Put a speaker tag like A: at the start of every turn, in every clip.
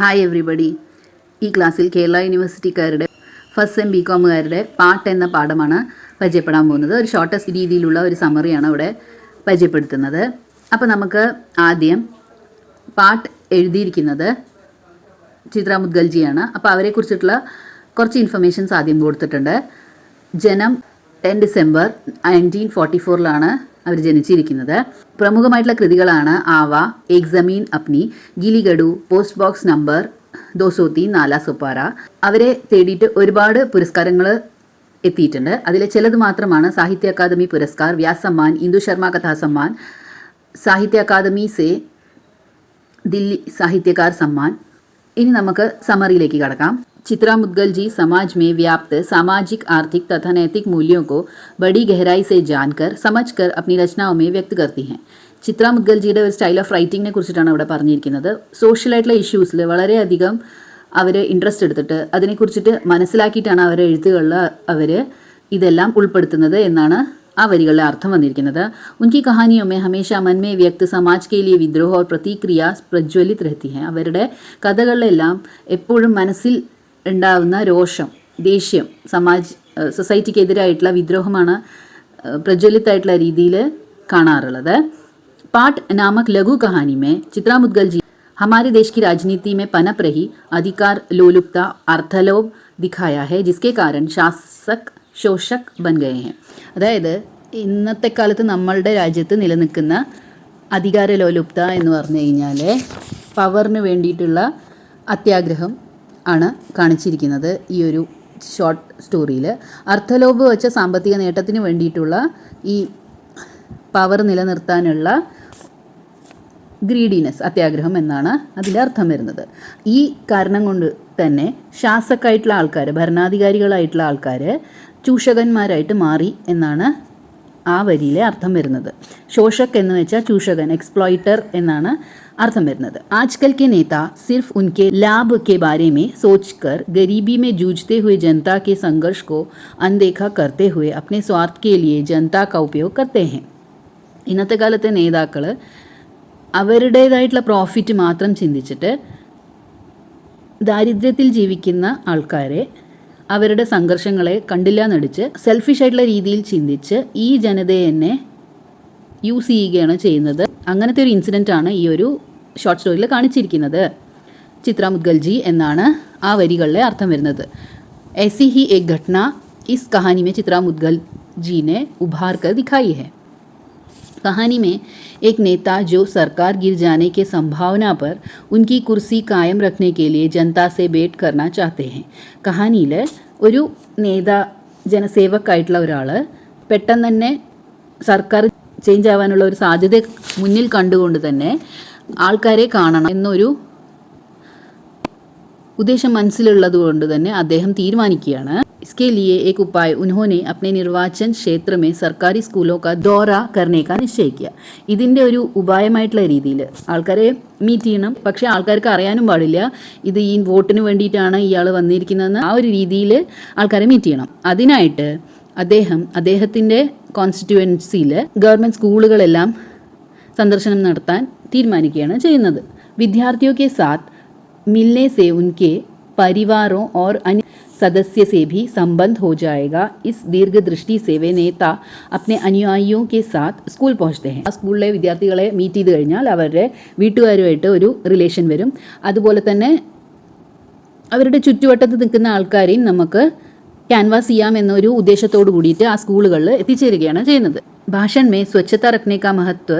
A: Hi everybody ഈ ക്ലാസ്സിൽ കേരള യൂണിവേഴ്സിറ്റിക്കാരുടെ ഫസ്റ്റ് എം ബി കോമുകാരുടെ പാട്ട് എന്ന പാഠമാണ് പരിചയപ്പെടാൻ പോകുന്നത്. ഒരു ഷോർട്ടസ്റ്റ് രീതിയിലുള്ള ഒരു സമറിയാണ് ഇവിടെ പരിചയപ്പെടുത്തുന്നത്. അപ്പോൾ നമുക്ക് ആദ്യം പാട്ട് എഴുതിയിരിക്കുന്നത് ചിത്ര മുദ്ഗൽജിയാണ് അപ്പോൾ അവരെക്കുറിച്ചിട്ടുള്ള കുറച്ച് ഇൻഫർമേഷൻസ് ആദ്യം കൊടുത്തിട്ടുണ്ട്. ജനം ടെൻ ഡിസംബർ നയന്റീൻ ഫോർട്ടി ഫോറിലാണ് അവർ ജനിച്ചിരിക്കുന്നത്. പ്രമുഖമായിട്ടുള്ള കൃതികളാണ് ആവ ഏക് ജമീൻ അപ്നി ഗിലിഗഡു പോസ്റ്റ് ബോക്സ് നമ്പർ ദോസോത്തി നാല സുപ്പാറ അവരെ തേടിയിട്ട് ഒരുപാട് പുരസ്കാരങ്ങൾ എത്തിയിട്ടുണ്ട്. അതിലെ ചിലത് മാത്രമാണ് സാഹിത്യ അക്കാദമി പുരസ്കാർ വ്യാസ് സമ്മാൻ ഇന്ദു ശർമ്മ കഥാ സമ്മാൻ സാഹിത്യ അക്കാദമി സേ ദില്ലി സാഹിത്യകാർ സമ്മാൻ. ഇനി നമുക്ക് സമറിയിലേക്ക് കടക്കാം. चित्रा मुदगल जी समाज में व्याप्त सामाजिक आर्थिक तथा नैतिक मूल्यों को बड़ी गहराई से जानकर समझकर अपनी रचनाओं में व्यक्त करती हैं ചിത്ര മുദ്ഗൽജിയുടെ ഒരു സ്റ്റൈൽ ഓഫ് റൈറ്റിങ്ങിനെ കുറിച്ചിട്ടാണ് ഇവിടെ പറഞ്ഞിരിക്കുന്നത് സോഷ്യൽ ആയിട്ടുള്ള ഇഷ്യൂസിൽ വളരെയധികം അവർ ഇൻട്രസ്റ്റ് എടുത്തിട്ട് അതിനെക്കുറിച്ചിട്ട് മനസ്സിലാക്കിയിട്ടാണ് അവരെ എഴുത്തുകളിൽ അവർ ഇതെല്ലാം ഉൾപ്പെടുത്തുന്നത് എന്നാണ് ആ വരികളിലെ അർത്ഥം വന്നിരിക്കുന്നത് ഉൻകി കഹാനിയോ മേ ഹമേശ മൻമേ വ്യക്ത് സമാജ് കെ ലിയെ വിദ്രോഹ ഓർ പ്രതിക്രിയ പ്രജ്വലിത് രഹത്തി ഹെ അവരുടെ കഥകളിലെല്ലാം എപ്പോഴും മനസ്സിൽ ഉണ്ടാകുന്ന രോഷം ദേഷ്യം സമാജ് സൊസൈറ്റിക്കെതിരായിട്ടുള്ള വിദ്രോഹമാണ് പ്രജ്വലിത്തായിട്ടുള്ള രീതിയിൽ കാണാറുള്ളത്. പാട്ട് നാമക് ലഘു കഹാനിമേ മേ ചിത്ര മുദ്ഗൽ ജി हमारे देश की राजनीति में पनप रही अधिकार लोलुपता अर्थलोभ दिखाया है जिसके कारण शासक ശോഷക് ബൻ ഗയെ ഹെ. അതായത് ഇന്നത്തെ കാലത്ത് നമ്മളുടെ രാജ്യത്ത് നിലനിൽക്കുന്ന അധികാര ലോലുപ്ത എന്ന് പറഞ്ഞു കഴിഞ്ഞാൽ പവറിന് വേണ്ടിയിട്ടുള്ള അത്യാഗ്രഹം ആണ് കാണിച്ചിരിക്കുന്നത് ഈ ഒരു ഷോർട്ട് സ്റ്റോറിയിൽ അർത്ഥലോഭ് വെച്ച സാമ്പത്തിക നേട്ടത്തിന് വേണ്ടിയിട്ടുള്ള ഈ പവർ നിലനിർത്താനുള്ള ഗ്രീഡിനെസ് അത്യാഗ്രഹം എന്നാണ് അതിന്റെ അർത്ഥം വരുന്നത്. ഈ കാരണം കൊണ്ട് തന്നെ ശാസക്കായിട്ടുള്ള ആൾക്കാർ ഭരണാധികാരികളായിട്ടുള്ള ആൾക്കാർ ചൂഷകന്മാരായിട്ട് മാറി എന്നാണ് ആ വരിയിലെ അർത്ഥം വരുന്നത് ശോഷക് എന്ന് വെച്ചാൽ ചൂഷകൻ എക്സ്പ്ലോയിറ്റർ എന്നാണ് അർത്ഥം വരുന്നത് आजकल के नेता सिर्फ उनके लाभ के बारे में सोचकर गरीबी में जूझते हुए जनता के संघर्ष को अनदेखा करते हुए अपने स्वार्थ के लिए जनता का उपयोग करते हैं ഇന്നത്തെ കാലത്തെ നേതാക്കൾ അവരുടേതായിട്ടുള്ള പ്രോഫിറ്റ് മാത്രം ചിന്തിച്ചിട്ട് ദാരിദ്ര്യത്തിൽ ജീവിക്കുന്ന ആൾക്കാരെ അവരുടെ സംഘർഷങ്ങളെ കണ്ടില്ല നടിച്ച് സെൽഫിഷ് ആയിട്ടുള്ള രീതിയിൽ ചിന്തിച്ച് ഈ ജനതയെ തന്നെ യൂസ് ചെയ്യുകയാണ് ചെയ്യുന്നത് അങ്ങനത്തെ ഒരു ഇൻസിഡൻ്റ് ആണ് ഈ ഒരു ഷോർട്ട് സ്റ്റോറിയിൽ കാണിച്ചിരിക്കുന്നത് ചിത്ര മുദ്ഗൽജി എന്നാണ് ആ വരികളിലെ അർത്ഥം വരുന്നത് ऐसी ही एक घटना इस कहानी में चित्रा मुदगल जी ने उभार कर दिखाई है कहानी में एक नेता जो सरकार गिर जाने के संभावना पर उनकी कुर्सी कायम रखने के लिए जनता से बेट करना चाहते हैं കഹാനിയിൽ ഒരു നേതാ ജനസേവക്കായിട്ടുള്ള ഒരാൾ പെട്ടെന്ന് തന്നെ സർക്കാർ ചേഞ്ച് ആവാനുള്ള ഒരു സാധ്യത മുന്നിൽ കണ്ടുകൊണ്ട് തന്നെ ആൾക്കാരെ കാണണം എന്നൊരു ഉദ്ദേശം മനസ്സിലുള്ളത് കൊണ്ട് തന്നെ അദ്ദേഹം തീരുമാനിക്കുകയാണ് इसके लिए एक उपाय ഉन्होंने अपने നിർവാചൻ ക്ഷേത്രമേ സർക്കാരി സ്കൂളൊക്കെ ദോറ കർണേക്ക നിശ്ചയിക്കുക ഇതിന്റെ ഒരു ഉപായമായിട്ടുള്ള രീതിയിൽ ആൾക്കാരെ മീറ്റ് ചെയ്യണം. പക്ഷേ ആൾക്കാർക്ക് അറിയാനും പാടില്ല. ഇത് ഈ വോട്ടിന് വേണ്ടിയിട്ടാണ് ഇയാൾ വന്നിരിക്കുന്നതെന്ന് ആ ഒരു രീതിയിൽ ആൾക്കാരെ മീറ്റ് ചെയ്യണം. അതിനായിട്ട് അദ്ദേഹം അദ്ദേഹത്തിന്റെ കോൺസ്റ്റിറ്റ്യുവൻസിയിൽ ഗവൺമെന്റ് സ്കൂളുകളെല്ലാം സന്ദർശനം നടത്താൻ തീരുമാനിക്കുകയാണ് ചെയ്യുന്നത്. വിദ്യാർത്ഥിയോ കെ സാത്ത് മിൽനെ സെ ഉൻകെ പരിവാറോ ഓർ അനി सदस्य से भी संबंध हो जाएगा। इस दीर्घ दृष्टि ദീർഘദൃഷ്ടി नेता अपने അനുയായിയോ के साथ സ്കൂൾ പहुंचते हैं। സ്കൂളിലെ വിദ്യാർത്ഥികളെ മീറ്റ് ചെയ്ത് കഴിഞ്ഞാൽ അവരുടെ വീട്ടുകാരുമായിട്ട് ഒരു റിലേഷൻ വരും. അതുപോലെ തന്നെ അവരുടെ ചുറ്റുവട്ടത്ത് നിൽക്കുന്ന ആൾക്കാരെയും നമുക്ക് ക്യാൻവാസ് ചെയ്യാം എന്നൊരു ഉദ്ദേശത്തോടു കൂടിയിട്ട് ആ സ്കൂളുകളിൽ എത്തിച്ചേരുകയാണ് ചെയ്യുന്നത്. भाषण में स्वच्छता रखने का महत्व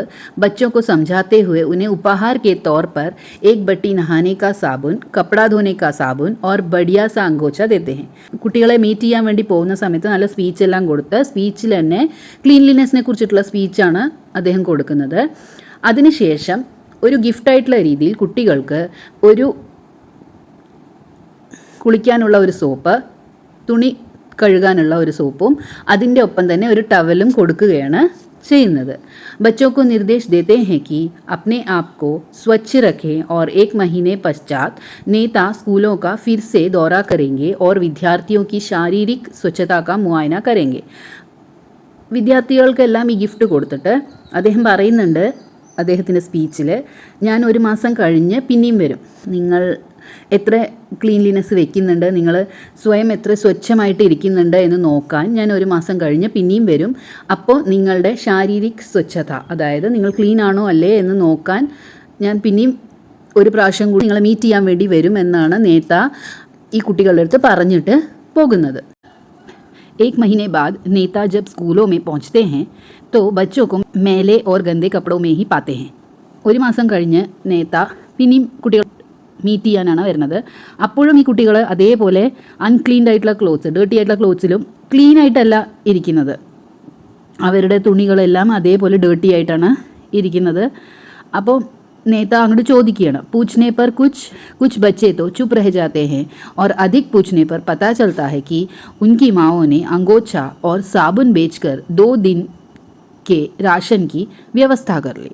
A: बच्चों को समझाते हुए उन्हें उपहार के तौर पर एक बट्टी नहाने का സാബുൻ കപ്പട ധോനെ കാ സാബുൻ ഓർ ബഡിയ സാങ്കോച്ച ദേദ്ദേഹം കുട്ടികളെ മീറ്റ് ചെയ്യാൻ വേണ്ടി പോകുന്ന സമയത്ത് നല്ല സ്പീച്ച് എല്ലാം കൊടുത്ത് സ്പീച്ചിൽ തന്നെ ക്ലീൻലിനെസ്സിനെ കുറിച്ചിട്ടുള്ള സ്പീച്ചാണ് അദ്ദേഹം കൊടുക്കുന്നത്. അതിനുശേഷം ഒരു ഗിഫ്റ്റായിട്ടുള്ള രീതിയിൽ കുട്ടികൾക്ക് ഒരു കുളിക്കാനുള്ള ഒരു സോപ്പ് തുണി കഴുകാനുള്ള ഒരു സോപ്പും അതിൻ്റെ ഒപ്പം തന്നെ ഒരു ടവലും കൊടുക്കുകയാണ് ചെയ്യുന്നത് बच्चों को निर्देश देते हैं कि अपने आप को स्वच्छ रखें और एक महीने पश्चात नेता स्कूलों का फिर से दौरा करेंगे और विद्यार्थियों की शारीरिक स्वच्छता का मुआयना करेंगे വിദ്യാർത്ഥികൾക്കെല്ലാം ഈ ഗിഫ്റ്റ് കൊടുത്തിട്ട് അദ്ദേഹം പറയുന്നുണ്ട് അദ്ദേഹത്തിൻ്റെ സ്പീച്ചിൽ ഞാൻ ഒരു മാസം കഴിഞ്ഞ് പിന്നെയും വരും നിങ്ങൾ എത്ര ക്ലീൻലിനെസ് വെക്കുന്നുണ്ട് നിങ്ങൾ സ്വയം എത്ര സ്വച്ഛമായിട്ട് ഇരിക്കുന്നുണ്ട് എന്ന് നോക്കാൻ ഞാൻ ഒരു മാസം കഴിഞ്ഞ് പിന്നെയും വരും അപ്പോൾ നിങ്ങളുടെ ശാരീരിക് സ്വച്ഛത അതായത് നിങ്ങൾ ക്ലീൻ ആണോ അല്ലേ എന്ന് നോക്കാൻ ഞാൻ പിന്നെയും ഒരു പ്രാവശ്യം കൂടി നിങ്ങളെ മീറ്റ് ചെയ്യാൻ വേണ്ടി വരും എന്നാണ് നേത്ത ഈ കുട്ടികളുടെ അടുത്ത് പറഞ്ഞിട്ട് പോകുന്നത് एक महीने बाद नेता जब स्कूलों में पहुंचते हैं तो बच्चों को मैले और गंदे कपड़ों में ही पाते हैं ഒരു മാസം കഴിഞ്ഞ് നേത്ത പിന്നെയും കുട്ടികൾ മീറ്റ് ചെയ്യാനാണ് വരുന്നത്. അപ്പോഴും ഈ കുട്ടികൾ അതേപോലെ അൺക്ലീൻഡ് ആയിട്ടുള്ള ക്ലോത്ത്സ് ഡേർട്ടി ആയിട്ടുള്ള ക്ലോത്ത്സിലും ക്ലീൻ ആയിട്ടല്ല ഇരിക്കുന്നത്. അവരുടെ തുണികളെല്ലാം അതേപോലെ ഡേർട്ടി ആയിട്ടാണ് ഇരിക്കുന്നത്. അപ്പോൾ നേത അങ്ങോട്ട് ചോദിക്കുകയാണ് പൂച്ചനെ പർ കുച്ച് കുച്ച് ബച്ചേത്തോ തോ ചുപ് രഹ ജാത്തെ ഹെ ഓർ അധിക് പൂച്ചനെ പർ പതാ ചലത്താ ഹെ കി ഉൻകി മാവോനെ അങ്കോച്ച ഓർ സാബുൻ ബേച്ച് കർ ദോ ദിൻ കെ രാഷൻ കി വ്യവസ്ഥ കർലി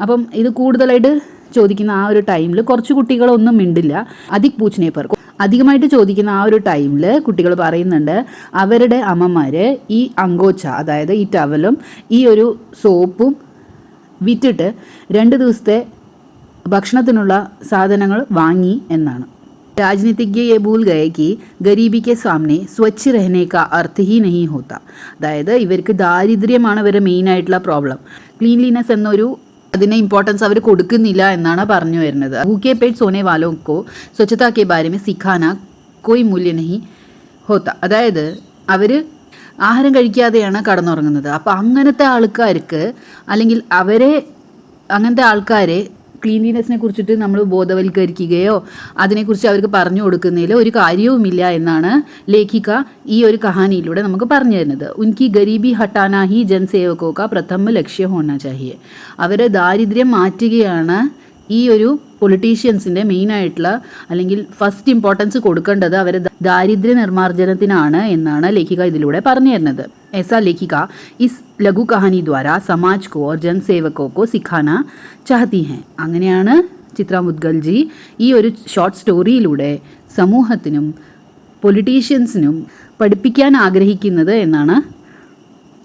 A: അപ്പം ഇത് കൂടുതലായിട്ട് ചോദിക്കുന്ന ആ ഒരു ടൈമിൽ കുറച്ച് കുട്ടികളൊന്നും മിണ്ടില്ല. അധിക് പൂച്ചനെ പേർ അധികമായിട്ട് ചോദിക്കുന്ന ആ ഒരു ടൈമിൽ കുട്ടികൾ പറയുന്നുണ്ട് അവരുടെ അമ്മമാർ ഈ അങ്കോച്ച അതായത് ഈ ടവലും ഈ ഒരു സോപ്പും വിറ്റിട്ട് രണ്ട് ദിവസത്തെ ഭക്ഷണത്തിനുള്ള സാധനങ്ങൾ വാങ്ങി എന്നാണ്. രാജ്നീതിജ്ഞ ये भूल गए कि गरीबी के सामने സ്വച്ഛ് रहने का अर्थ ही नहीं होता അതായത് ഇവർക്ക് ദാരിദ്ര്യമാണ് ഇവരുടെ മെയിൻ ആയിട്ടുള്ള പ്രോബ്ലം ക്ലീൻലിനെസ് എന്നൊരു അതിനെ ഇമ്പോർട്ടൻസ് അവർ കൊടുക്കുന്നില്ല എന്നാണ് പറഞ്ഞു വരുന്നത് ഭൂക്കെ പേട്ട് സോനെ വാലോക്കോ സ്വച്ഛതാ കെ ബാരെ में സിഖാന കോയി മൂല്യ നഹി ഹോത്ത അതായത് അവർ ആഹാരം കഴിക്കാതെയാണ് കടന്നുറങ്ങുന്നത് അപ്പോൾ അങ്ങനത്തെ ആൾക്കാർക്ക് അല്ലെങ്കിൽ അവരെ അങ്ങനത്തെ ആൾക്കാരെ ക്ലീൻലിനെസ്സിനെ കുറിച്ചിട്ട് നമ്മൾ ബോധവൽക്കരിക്കുകയോ അതിനെക്കുറിച്ച് അവർക്ക് പറഞ്ഞു കൊടുക്കുന്നതിൽ ഒരു കാര്യവുമില്ല എന്നാണ് ലേഖിക ഈ ഒരു കഹാനിയിലൂടെ നമുക്ക് പറഞ്ഞു തരുന്നത്. ഉൻകി ഗരീബി ഹട്ടാന ഹി ജൻസേവകോ കാ പ്രഥമ ലക്ഷ്യം ഹോണ ചാഹിയെ അവരെ ദാരിദ്ര്യം മാറ്റുകയാണ് ഈ ഒരു പൊളിറ്റീഷ്യൻസിന്റെ മെയിനായിട്ടുള്ള അല്ലെങ്കിൽ ഫസ്റ്റ് ഇമ്പോർട്ടൻസ് കൊടുക്കേണ്ടത് അവരെ ദാരിദ്ര്യ നിർമ്മാർജനത്തിനാണ് എന്നാണ് ലേഖിക ഇതിലൂടെ പറഞ്ഞു തരുന്നത്. ऐसा लेखिका इस ലഘു കഹാനി ദ്വാര സമാജ് കോ ഓർ ജൻസേവകോ കോ സിഖാന ചാഹത്തി ഹെ അങ്ങനെയാണ് ചിത്ര മുദ്ഗൽജി ഈ ഒരു ഷോർട്ട് സ്റ്റോറിയിലൂടെ സമൂഹത്തിനും പൊളിറ്റീഷ്യൻസിനും പഠിപ്പിക്കാൻ ആഗ്രഹിക്കുന്നത് എന്നാണ്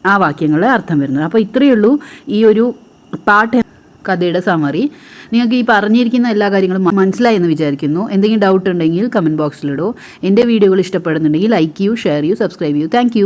A: ആ വാക്യങ്ങളുടെ അർത്ഥം വരുന്നത് അപ്പോൾ ഇത്രയേ ഉള്ളൂ ഈ ഒരു പാട്ട് കഥയുടെ സമറി നിങ്ങൾക്ക് ഈ പറഞ്ഞിരിക്കുന്ന എല്ലാ കാര്യങ്ങളും മ- മനസ്സിലായി എന്ന് വിചാരിക്കുന്നു എന്തെങ്കിലും ഡൗട്ട് ഉണ്ടെങ്കിൽ കമൻറ്റ് ബോക്സിലിടോ എൻ്റെ വീഡിയോകൾ ഇഷ്ടപ്പെടുന്നുണ്ടെങ്കിൽ ലൈക്ക് ചെയ്യൂ ഷെയർ ചെയ്യൂ സബ്സ്ക്രൈബ് ചെയ്യൂ താങ്ക്